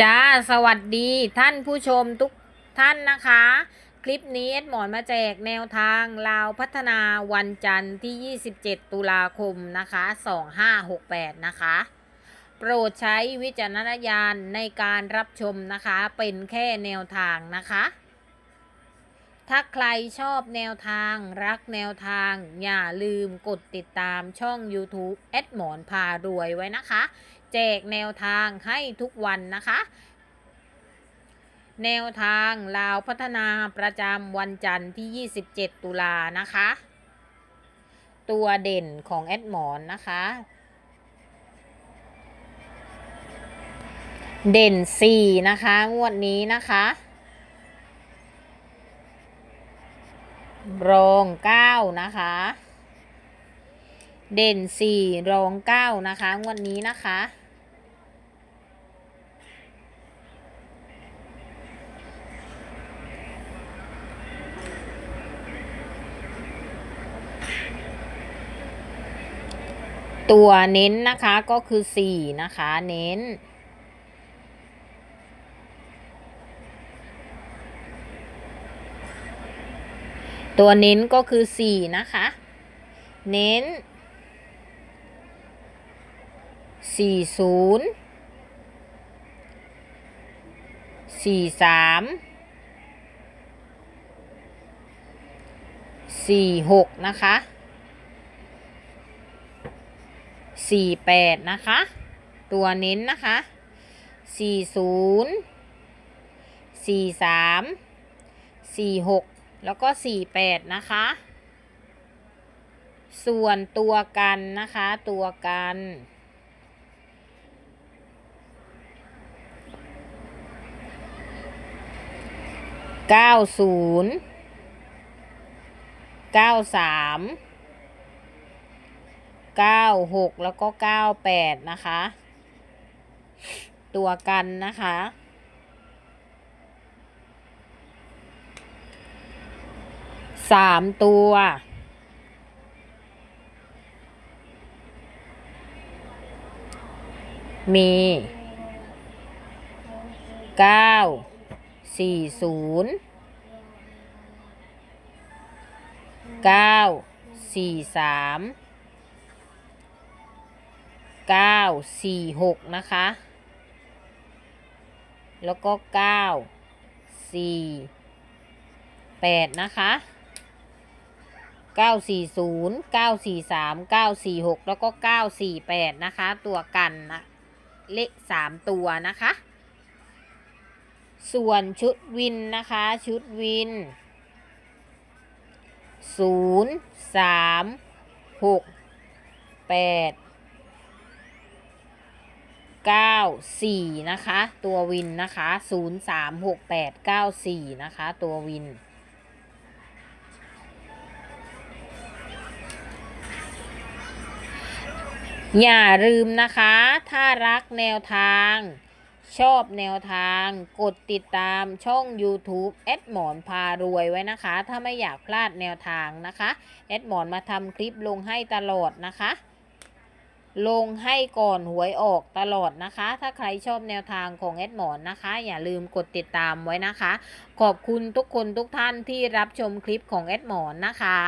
จ้า สวัสดีท่านผู้ชมทุกท่านนะคะ คลิปนี้เอ็ดหมอนมาแจกแนวทางลาวพัฒนาวันจันทร์ที่ 27 ตุลาคมนะคะ 2568 นะคะ โปรดใช้วิจารณญาณในการรับชมนะคะ เป็นแค่แนวทางนะคะ ถ้าใครชอบแนวทางรักแนวทาง อย่าลืมกดติดตามช่อง YouTube แอดหมอนพารวยไว้นะคะ แจกแนวทางให้ทุกวันนะคะ แนวทางลาวพัฒนาประจำวันจันทร์ที่ 27 ตุลานะคะ ตัวเด่นของแอดหมอนนะคะ เด่น 4 นะคะ งวดนี้นะคะ รองเก้านะคะ เด่นสี่รองเก้านะคะ งวดนี้นะคะตัวเน้นนะคะก็คือสี่นะคะ เน้น ตัวเน้นก็คือสี่นะคะ เน้นสี่ศูนย์สี่สามสี่หกนะคะสี่แปดนะคะ ตัวเน้นนะคะสี่ศูนย์สี่สามสี่หก แล้วก็สี่แปดนะคะ ส่วนตัวกันนะคะ ตัวกันเก้าศูนย์เก้าสามเก้าหกแล้วก็เก้าแปดนะคะ ตัวกันนะคะ สามตัว มีเก้าสี่ศูนย์เก้าสี่สามเก้าสี่หกนะคะ แล้วก็เก้าสี่แปดนะคะ เก้าสี่ศูนย์เก้าสี่สามเก้าสี่หกแล้วก็เก้าสี่แปดนะคะ ตัวกันนะเลขสามตัวนะคะ ส่วนชุดวินนะคะ ชุดวินศูนย์สามหกแปดเก้าสี่นะคะ ตัววินนะคะศูนย์สามหกแปดเก้าสี่นะคะ ตัววิน อย่าลืมนะคะ ถ้ารักแนวทาง ชอบแนวทาง กดติดตามช่อง YouTube แอดหมอนพารวยไว้นะคะ ถ้าไม่อยากพลาดแนวทางนะคะแอดหมอนมาทำคลิปลงให้ตลอดนะคะ ลงให้ก่อนหวยออกตลอดนะคะ ถ้าใครชอบแนวทางของแอดหมอนนะคะ อย่าลืมกดติดตามไว้นะคะ ขอบคุณทุกคนทุกท่านที่รับชมคลิปของแอดหมอนนะคะ